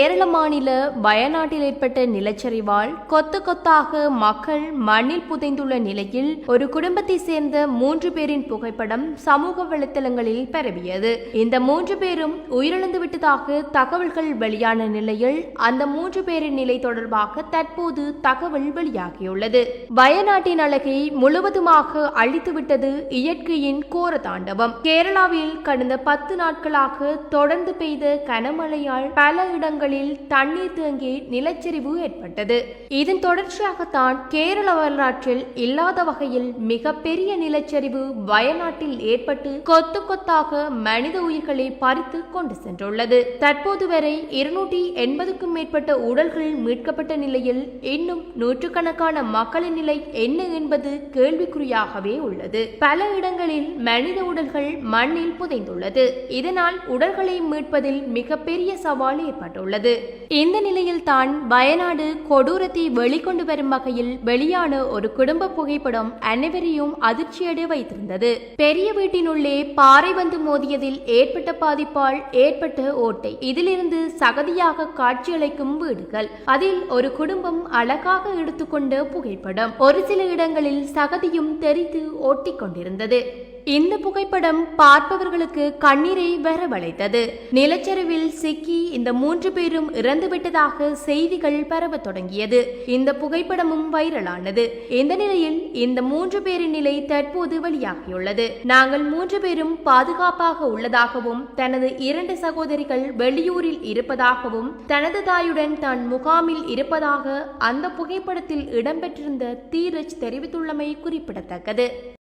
கேரள மாநில வயநாட்டில் ஏற்பட்ட நிலச்சரிவால் கொத்து கொத்தாக மக்கள் மண்ணில் புதைந்துள்ள நிலையில் ஒரு குடும்பத்தை சேர்ந்த மூன்று பேரின் புகைப்படம் சமூக வலைத்தளங்களில் பரவியது. இந்த மூன்று பேரும் உயிரிழந்து விட்டதாக தகவல்கள் வெளியான நிலையில் அந்த மூன்று பேரின் நிலை தொடர்பாக தற்போது தகவல் வெளியாகியுள்ளது. வயநாட்டின் அழகை முழுவதுமாக அழித்துவிட்டது இயற்கையின் கோர தாண்டவம். கேரளாவில் கடந்த பத்து நாட்களாக தொடர்ந்து பெய்த கனமழையால் பல இடங்களில் தண்ணீர் தேங்கி நிலச்சரிவு ஏற்பட்டது. இதன் தொடர்ச்சியாகத்தான் கேரள வரலாற்றில் இல்லாத வகையில் மிகப்பெரிய நிலச்சரிவு வயநாட்டில் ஏற்பட்டு கொத்து கொத்தாக மனித உயிர்களை பறித்து கொண்டு சென்றுள்ளது. தற்போது வரை இருநூற்றி எண்பதுக்கும் மேற்பட்ட உடல்கள் மீட்கப்பட்ட நிலையில் இன்னும் நூற்றுக்கணக்கான மக்களின் நிலை என்ன என்பது கேள்விக்குறியாகவே உள்ளது. பல இடங்களில் மனித உடல்கள் மண்ணில் புதைந்துள்ளது. இதனால் உடல்களை மீட்பதில் மிகப்பெரிய சவால் ஏற்பட்டுள்ளது. இந்த நிலையில் தான் வயநாடு கொடூரத்தை வெளிக்கொண்டு வரும் வகையில் வெளியான ஒரு குடும்ப புகைப்படம் அனைவரையும் அதிர்ச்சியடைய வைத்திருந்தது. பெரிய வீட்டினுள்ளே பாறை வந்து மோதியதில் ஏற்பட்ட பாதிப்பால் ஏற்பட்ட ஓட்டை. இதிலிருந்து சகதியாக காட்சியளிக்கும் வீடுகள். அதில் ஒரு குடும்பம் அழகாக எடுத்துக்கொண்ட புகைப்படம். ஒரு சில இடங்களில் சகதியும் தெரித்து ஓட்டிக் கொண்டிருந்தது இந்த புகைப்படம் பார்ப்பவர்களுக்கு கண்ணீரை வரவழைத்தது. நிலச்சரிவில் சிக்கி இந்த மூன்று பேரும் இறந்துவிட்டதாக செய்திகள் பரவ தொடங்கியது. இந்த புகைப்படமும் வைரலானது. இந்த நிலையில் இந்த மூன்று பேரின் நிலை தற்போது வெளியாகியுள்ளது. நாங்கள் மூன்று பேரும் பாதுகாப்பாக உள்ளதாகவும் தனது இரண்டு சகோதரிகள் வெளியூரில் இருப்பதாகவும் தனது தாயுடன் தான் முகாமில் இருப்பதாக அந்த புகைப்படத்தில் இடம்பெற்றிருந்த தீரஜ் தெரிவித்துள்ளமை குறிப்பிடத்தக்கது.